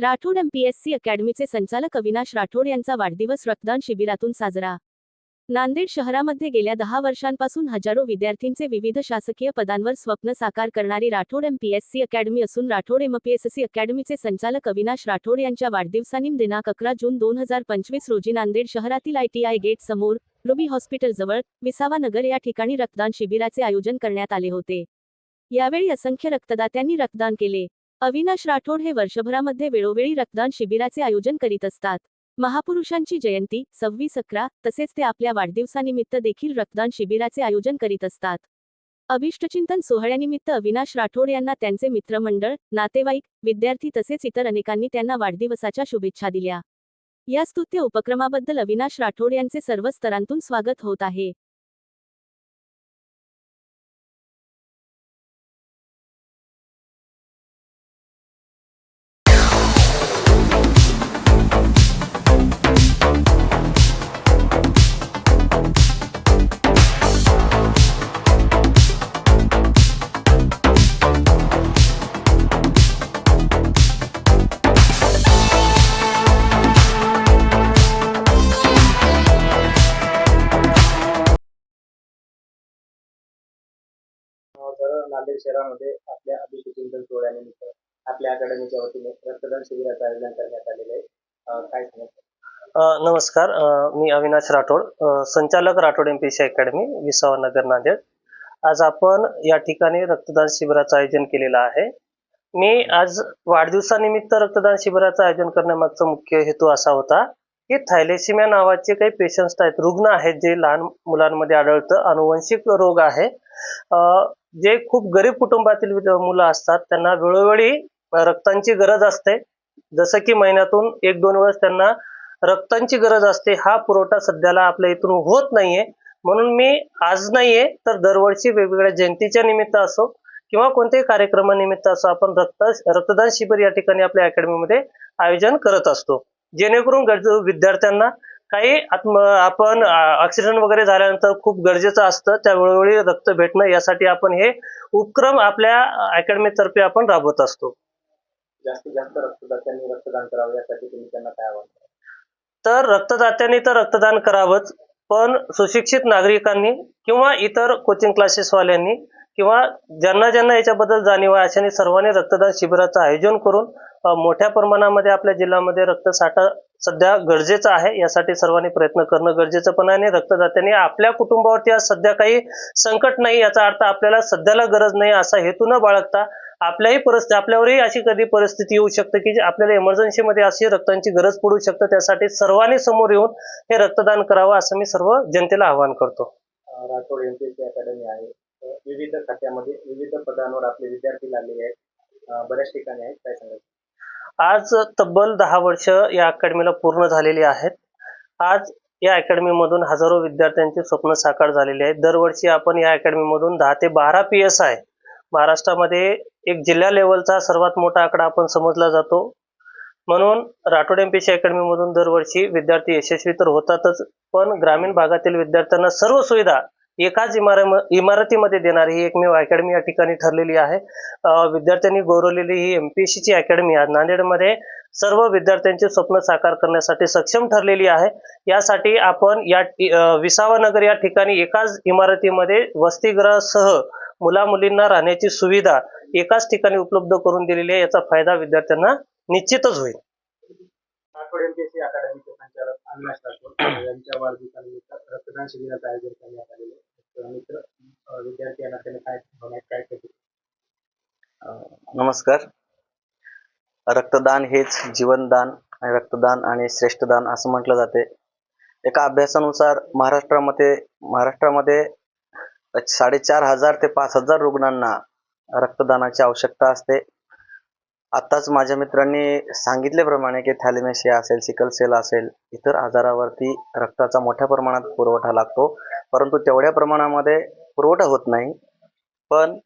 Rathod MPSC अकॅडमीचे संचालक अविनाश राठोड यांचा वाढदिवस रक्तदान शिबिरातून साजरा. नांदेड शहरामध्ये गेल्या दहा वर्षांपासून हजारो विद्यार्थींचे विविध शासकीय पदांवर स्वप्न साकार करणारी राठोड एमपीएससी अकॅडमी असून राठोड एमपीएससी अकॅडमीचे संचालक अविनाश राठोड यांच्या वाढदिवसानिम दिनांक अकरा जून दोन हजार पंचवीस रोजी नांदेड शहरातील आयटीआय गेट समोर रुबी हॉस्पिटल जवळ विसावा नगर या ठिकाणी रक्तदान शिबिराचे आयोजन करण्यात आले होते. यावेळी असंख्य रक्तदात्यांनी रक्तदान केले. अविनाश राठोड हे वर्षभरामध्ये वेळोवेळी रक्तदान शिबिराचे आयोजन करीत असतात. महापुरुषांची जयंती सव्वीस अकरा तसेच ते आपल्या वाढदिवसानिमित्त देखील रक्तदान शिबिराचे आयोजन करीत असतात. अभिष्टचिंतन सोहळ्यानिमित्त अविनाश राठोड यांना त्यांचे मित्रमंडळ नातेवाईक विद्यार्थी तसेच इतर अनेकांनी त्यांना वाढदिवसाच्या शुभेच्छा दिल्या. या स्तुत्य उपक्रमाबद्दल अविनाश राठोड यांचे सर्व स्तरांतून स्वागत होत आहे. नांदेड शहरामध्ये आपल्या अभिषेचिंतन सोहळ्यानिमित्त आपल्या अकॅडमीच्या वतीने रक्तदान शिबिराचं आयोजन करण्यात आलेलं आहे. काय सांगायचं नमस्कार. मी अविनाश राठोड संचालक राठोड एमपीसी अकॅडमी विसावा नगर नांदेड. आज आपण या ठिकाणी रक्तदान शिबिराचं आयोजन केलेलं आहे. मी आज वाढदिवसानिमित्त रक्तदान शिबिराचं आयोजन करण्यामागचा मुख्य हेतू असा होता की थायलेसिमिया नावाचे काही पेशंट्स आहेत रुग्ण आहेत जे लहान मुलांमध्ये आढळतं अनुवंशिक रोग आहे. जे खूप गरीब कुटुंबातील मुलं असतात त्यांना वेळोवेळी रक्तांची गरज असते. जसं की महिन्यातून एक दोन वेळेस त्यांना रक्तांची गरज असते. हा पुरवठा सध्याला आपल्या इथून होत नाहीये. म्हणून मी आज नाहीये तर दरवर्षी वेगवेगळ्या जयंतीच्या निमित्त असो किंवा कोणत्याही कार्यक्रमानिमित्त असो आपण रक्त रक्तदान शिबिर या ठिकाणी आपल्या अकॅडमीमध्ये आयोजन करत असतो. जेणेकरून गरजू विद्यार्थ्यांना काही आत्म आपण ऍक्सिडेंट वगैरे झाल्यानंतर खूप गरजेचं असतं त्या वेळोवेळी रक्त भेटणं यासाठी आपण हे उपक्रम आपल्या अकॅडमीतर्फे आपण राबवत असतो जास्तीत जास्त रक्तदात्यांनी रक्तदान करावं यासाठी तुम्ही त्यांना काय आवाहन? तर रक्तदात्यांनी तर रक्तदान करावंच पण सुशिक्षित नागरिकांनी किंवा इतर कोचिंग क्लासेसवाल्यांनी किंवा ज्यांना ज्यांना याच्याबद्दल जाणीव आहे अशांनी सर्वांनी रक्तदान शिबिराचं आयोजन करून मोठ्या प्रमाणामध्ये आपल्या जिल्ह्यामध्ये रक्तसाठा सध्या गरजेचं आहे. यासाठी सर्वांनी प्रयत्न करणं गरजेचं पण आहे आणि रक्तदात्यांनी आपल्या कुटुंबावरती आज सध्या काही संकट नाही याचा अर्थ आपल्याला सध्याला गरज नाही असा हेतू न बाळगता आपल्याही परिस्थिती आपल्यावरही अशी कधी परिस्थिती येऊ शकते की आपल्याला इमर्जन्सीमध्ये अशी रक्तांची गरज पडू शकते. त्यासाठी सर्वांनी समोर येऊन हे रक्तदान करावं असं मी सर्व जनतेला आवाहन करतो. अं, राठोड एमपीएससी अकॅडमी आहे. विविध खात्यामध्ये विविध पदांवर आपले विद्यार्थी लागलेले आहेत. बऱ्याच ठिकाणी आहेत. काय सांगायचं आज तब्बल दहा वर्ष या अकॅडमीला पूर्ण झालेली आहेत. आज या अकॅडमीमधून हजारो विद्यार्थ्यांचे स्वप्न साकार झालेले आहेत. दरवर्षी आपण या अकॅडमीमधून दहा ते बारा पी एस आय महाराष्ट्रामध्ये एक जिल्हा लेवलचा सर्वात मोठा आकडा आपण समजला जातो. म्हणून राठोड एम पी सी अकॅडमीमधून दरवर्षी विद्यार्थी यशस्वी तर होतातच पण ग्रामीण भागातील विद्यार्थ्यांना सर्व सुविधा एकाच इमारम इमारतीमध्ये देणारी ही एकमेव अकॅडमी या ठिकाणी ठरलेली आहे. विद्यार्थ्यांनी गौरवलेली ही एमपीएससी ची अकॅडमी आज नांदेडमध्ये सर्व विद्यार्थ्यांचे स्वप्न साकार करण्यासाठी सक्षम ठरलेली आहे. यासाठी आपण या ठि- विसावा नगर या ठिकाणी एकाच इमारतीमध्ये वसतिगृहासह मुला मुलींना राहण्याची सुविधा एकाच ठिकाणी उपलब्ध करून दिलेली आहे. याचा फायदा विद्यार्थ्यांना निश्चितच होईल. अकॅडमीचे संचालक यांच्या वाढदिवसानिमित्त रक्तदान शिबिराचं आयोजन करण्यात आलेलं आहे. मित्र विद्यार्थी काय भावना काय नमस्कार. रक्तदान हेच जीवनदान आणि रक्तदान आणि श्रेष्ठदान असं म्हटलं जाते. एका अभ्यासानुसार महाराष्ट्रामध्ये महाराष्ट्रामध्ये साडेचार हजार ते पाच हजार रुग्णांना रक्तदानाची आवश्यकता असते. आत्ताच माझ्या मित्रांनी सांगितल्याप्रमाणे की थॅलेमेशिया असेल सिकल सेल असेल इतर आजारावरती रक्ताचा मोठ्या प्रमाणात पुरवठा लागतो. परंतु तेवढ्या प्रमाणामध्ये पुरवठा होत नाही. पण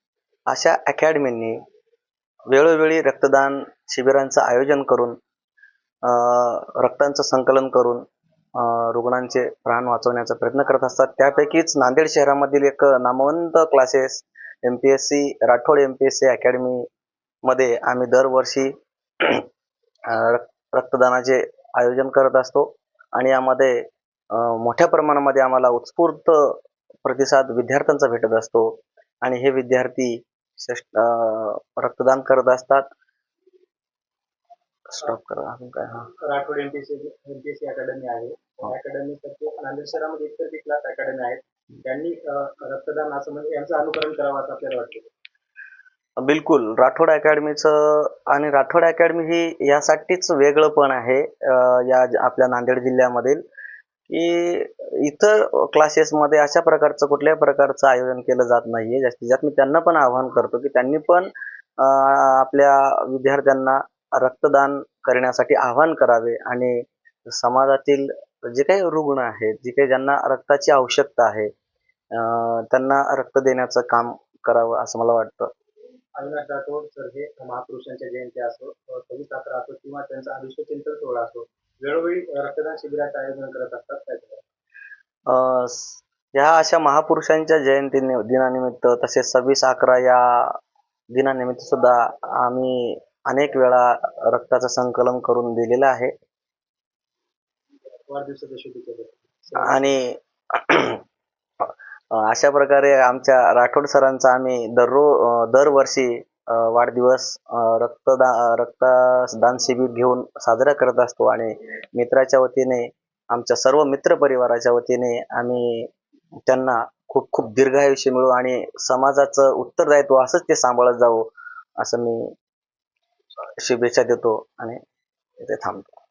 अशा अकॅडमींनी वेळोवेळी रक्तदान शिबिरांचं आयोजन करून रक्तांचं संकलन करून रुग्णांचे प्राण वाचवण्याचा प्रयत्न करत असतात. त्यापैकीच नांदेड शहरामधील एक नामवंत classes M P S C Rathod M P S C academy अकॅडमीमध्ये आम्ही दरवर्षी रक्तदानाचे आयोजन करत असतो. आणि यामध्ये मोठ्या प्रमाणामध्ये आम्हाला उत्स्फूर्त प्रतिसाद विद्यार्थ्यांचा भेटत असतो. आणि हे विद्यार्थी रक्तदान करत असतात. स्टॉप करा अजून काय हा. राठोड एमपीएससी अकॅडमी आहे. अकॅडमी नांदेड शहरामध्ये इतर क्लास अकॅडमी आहेत. त्यांनी रक्तदान असं म्हणजे यांचं अनुकरण करावं असं आपल्याला वाटतं. बिलकुल. राठोड अकॅडमीचं आणि राठोड अकॅडमी ही यासाठीच वेगळं पण आहे या आपल्या नांदेड जिल्ह्यामधील की इतर क्लासेसमध्ये अशा प्रकारचं कुठल्याही प्रकारचं आयोजन केलं जात नाहीये. जास्तीत जास्त मी त्यांना पण आवाहन करतो की त्यांनी पण आपल्या विद्यार्थ्यांना रक्तदान करण्यासाठी आवाहन करावे आणि समाजातील जे काही रुग्ण आहेत जे काही ज्यांना रक्ताची आवश्यकता आहे त्यांना रक्त देण्याचं काम करावं असं मला वाटतं. अविनाश राठोड सर हे महापुरुषांच्या जयंती असो सव्वीस अकरा असो किंवा त्यांचा अभिषेक चिंतन सोहळा असो वेळोवेळी रक्तदान शिबिराचं आयोजन करत असतात काय ह्या अशा महापुरुषांच्या जयंती दिनानिमित्त तसेच सव्वीस अकरा या दिनानिमित्त सुद्धा आम्ही अनेक वेळा रक्ताचं संकलन करून दिलेलं आहे. आणि अशा प्रकारे आमच्या राठोड सरांचा आम्ही दररोज दरवर्षी वाढदिवस रक्तदा रक्तदान शिबिर घेऊन साजरा करत असतो आणि मित्राच्या वतीने आमच्या सर्व मित्र परिवाराच्या वतीने आम्ही त्यांना खूप खूप दीर्घायुष्य मिळू आणि समाजाचं उत्तरदायित्व असंच ते सांभाळत जावं असं मी शुभेच्छा देतो आणि ते थांबतो.